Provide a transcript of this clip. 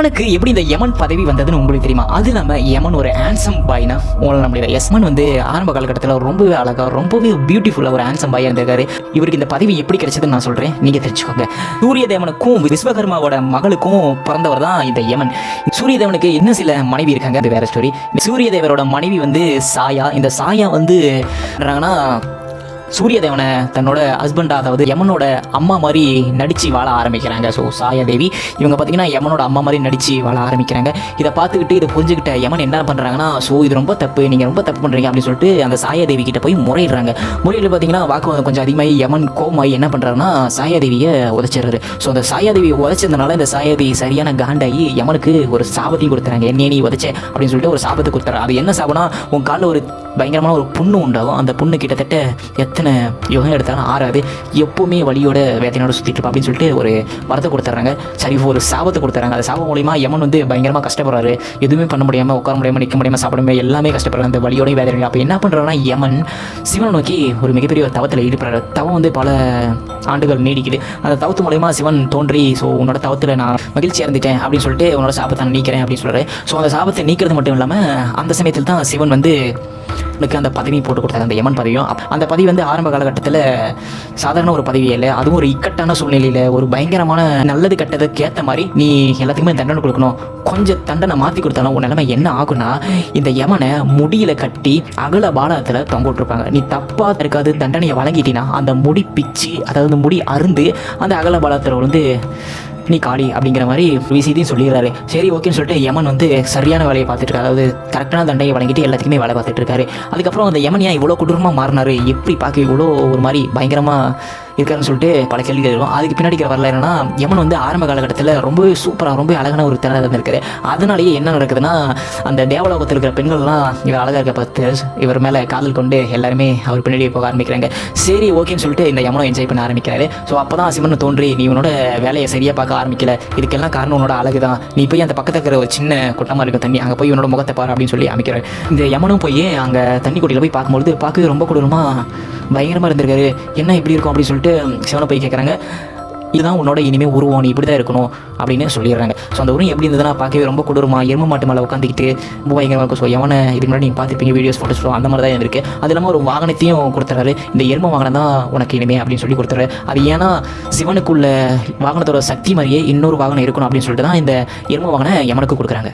யமனுக்கு எப்படி இந்த யமன் பதவி வந்ததுன்னு உங்களுக்கு தெரியுமா? அது இல்லாமல் யமன் ஒரு ஹேண்ட்ஸம் பாய்னா உங்களால் நம்மளுடைய யஸ்மன் வந்து ஆரம்ப காலகட்டத்தில் ரொம்பவே அழகாக ரொம்பவே பியூட்டிஃபுல்லாக ஒரு ஹேண்ட்ஸம் பாயாக இருந்திருக்காரு. இவருக்கு இந்த பதவி எப்படி கிடைச்சதுன்னு நான் சொல்கிறேன் நீங்கள் தெரிஞ்சுக்கோங்க. சூரிய தேவனுக்கும் விஸ்வகர்மாவோட மகளுக்கும் பிறந்தவர் தான் இந்த யமன். சூரிய தேவனுக்கு இன்னும் சில மனைவி இருக்காங்க. அது வேற ஸ்டோரி சூரிய தேவரோட மனைவி வந்து சாயா. இந்த சாயா வந்து என்னறாங்கன்னா சூரியதேவனை தன்னோட ஹஸ்பண்ட் அதாவது யமனோட அம்மா மாதிரி நடிச்சு வாழ ஆரம்பிக்கிறாங்க. ஸோ சாயாதேவி இவங்க பார்த்தீங்கன்னா யமனோட அம்மா மாதிரி நடிச்சு வாழ ஆரம்பிக்கிறாங்க. இதை பார்த்துக்கிட்டு இதை புரிஞ்சுக்கிட்ட யமன் என்ன பண்ணுறாங்கன்னா ஸோ இது ரொம்ப தப்பு நீங்கள் ரொம்ப தப்பு பண்ணுறீங்க அப்படின்னு சொல்லிட்டு அந்த சாயாதேவி கிட்ட போய் முறையிடுறாங்க. முறையில் பார்த்தீங்கன்னா வாக்குவாதம் கொஞ்சம் அதிகமாகி யமன் கோமாயி என்ன பண்ணுறாருன்னா சாயாதேவியை உதைச்சிடுறாரு. ஸோ அந்த சாயாதேவி உதைச்சதுனால இந்த சாயாதேவி சரியான காண்டாகி யமனுக்கு ஒரு சாபத்தையும் கொடுத்துறாங்க. என்னையே நீ உதைச்ச அப்படின்னு சொல்லிட்டு ஒரு சாபத்தை கொடுத்துறாரு. அது என்ன சாபனா உன் காலில் ஒரு பயங்கரமான ஒரு புண்ணு உண்டாகும். அந்த புண்ணு கிட்டத்தட்ட எத்தனை யோகம் எடுத்தாலும் ஆறாது. எப்போவுமே வலியோட வேதனையோட சுற்றிட்டு இருப்பா அப்படின்னு சொல்லிட்டு ஒரு வரத்தை கொடுத்துட்றாங்க சரி ஒரு சாபத்தை கொடுத்துறாங்க அந்த சாபம் மூலியமா யமன் வந்து பயங்கரமாக கஷ்டப்படுறாரு. எதுவுமே பண்ண முடியாமல் உட்கார முடியாமல் நிற்க முடியாமல் சாப்பிட முடியாமல் எல்லாமே கஷ்டப்படுறாங்க அந்த வழியோடய வேதனை அப்போ என்ன பண்ணுறாங்கன்னா யமன் சிவனை நோக்கி ஒரு மிகப்பெரிய ஒரு தவத்தில் ஈடுபடுறாரு. தவம் வந்து பல ஆண்டுகள் நீடிக்குது. அந்த தவத்து மூலயமா சிவன் தோன்றி ஸோ உன்னோட தவத்தில் நான் மகிழ்ச்சியாக இருந்துட்டேன் அப்படின்னு சொல்லிட்டு உன்னோட சாபத்தை நான் நீக்கிறேன் அப்படின்னு சொல்கிறாரு ஸோ அந்த சாபத்தை நீக்கிறது மட்டும் இல்லாமல் அந்த சமயத்தில் தான் சிவன் வந்து உனக்கு அந்த பதவி போட்டு கொடுத்தாங்க அந்த யமன் பதவியும். அந்த பதவி வந்து ஆரம்ப காலகட்டத்தில் சாதாரண ஒரு பதவி இல்லை அதுவும் ஒரு இக்கட்டான சூழ்நிலையில் ஒரு பயங்கரமான நல்லது கெட்டதுக்கு ஏற்ற மாதிரி நீ எல்லாத்துக்குமே தண்டனை கொடுக்கணும். கொஞ்சம் தண்டனை மாற்றி கொடுத்தாலும் உன் நிலைமை என்ன ஆகும்னா இந்த யமனை முடியில கட்டி அகல பாலத்தில் தொங்க விட்டுருப்பாங்க. நீ தப்பாக இருக்காது தண்டனையை வழங்கிட்டினா அந்த முடி பிச்சு அதாவது முடி அருந்து அந்த அகல பாலத்தில் வந்து நீ காளி அப்படிங்கிற மாதிரி விசிதையும் சொல்லிடுறாரு சரி ஓகேன்னு சொல்லிட்டு யமன் வந்து சரியான வேலையை பார்த்துட்டு அதாவது கரெக்டான தண்டையை வழங்கிட்டு எல்லாத்துக்குமே வேலை பார்த்துட்டு இருக்காரு. அதுக்கப்புறம் அந்த யமன் ஏன் இவ்வளோ கொடூரமாக மாறினாரு? எப்படி பார்க்க இவ்வளோ ஒரு மாதிரி பயங்கரமாக இருக்காருன்னு சொல்லிட்டு பல கேள்விகள் இருக்கும் அதுக்கு பின்னாடி இருக்கிற வரல என்னன்னா யமன் வந்து ஆரம்ப காலகட்டத்தில் ரொம்பவே சூப்பராக ரொம்ப அழகான ஒரு திறனாக இருந்திருக்காரு. அதனாலேயே என்ன நடக்குதுன்னா அந்த தேவலோகத்தில் இருக்கிற பெண்கள்லாம் இவர் அழகாக இருக்க பார்த்து இவர் மேலே காதல் கொண்டு எல்லாருமே அவர் பின்னாடி போக ஆரம்பிக்கிறாங்க. சரி ஓகேன்னு சொல்லிட்டு இந்த யமனம் என்ஜாய் பண்ண ஆரம்பிக்கிறாரு. ஸோ அப்போ தான் சிவன் தோன்றி நீ உன்னோட வேலையை சரியாக பார்க்க ஆரம்பிக்கல. இதுக்கெல்லாம் காரணம் உன்னோட அழகு தான். நீ போய் அந்த பக்கத்தில் இருக்கிற ஒரு சின்ன குட்டமாக இருக்கும் தண்ணி அங்கே போய் உன்னோட முகத்தை பாரு அப்படின்னு சொல்லி அமைக்கிறார். இந்த யமனும் போய் அங்கே தண்ணி கொட்டியில் போய் பார்க்கும்பொழுது பார்க்கவே ரொம்ப கொடூரமாக பயங்கரமாக இருந்திருக்காரு. என்ன இப்படி இருக்கும் அப்படின்னு சொல்லிட்டு சிவனை போய் கேட்குறாங்க இதுதான் உன்னோட இனிமேல் உருவம் நீ இப்படி தான் இருக்கணும் அப்படின்னு சொல்லிடுறாங்க. ஸோ அந்த உருவம் எப்படி இருந்ததுன்னா பார்க்கவே ரொம்ப கொடுமா எரும மாட்டு மேலே உட்காந்துக்கிட்டு ரொம்ப பயங்கரமாக இருக்கும். ஸோ எவனை இதுக்கு முன்னாடி நீங்கள் பார்த்துப்பீங்க வீடியோஸ் ஃபோட்டோஸ் அந்த மாதிரி தான் இருக்குது அது இல்லாமல் ஒரு வாகனத்தையும் கொடுத்துறாரு. இந்த எரும வாகனம் தான் உனக்கு இனிமே அப்படின்னு சொல்லி கொடுத்துறாரு. அது ஏன்னா சிவனுக்குள்ள வாகனத்தோட சக்தி மாதிரியே இன்னொரு வாகனம் இருக்கணும் அப்படின்னு சொல்லிட்டு தான் இந்த எரும வாகனம் எவனுக்கு கொடுக்குறாங்க.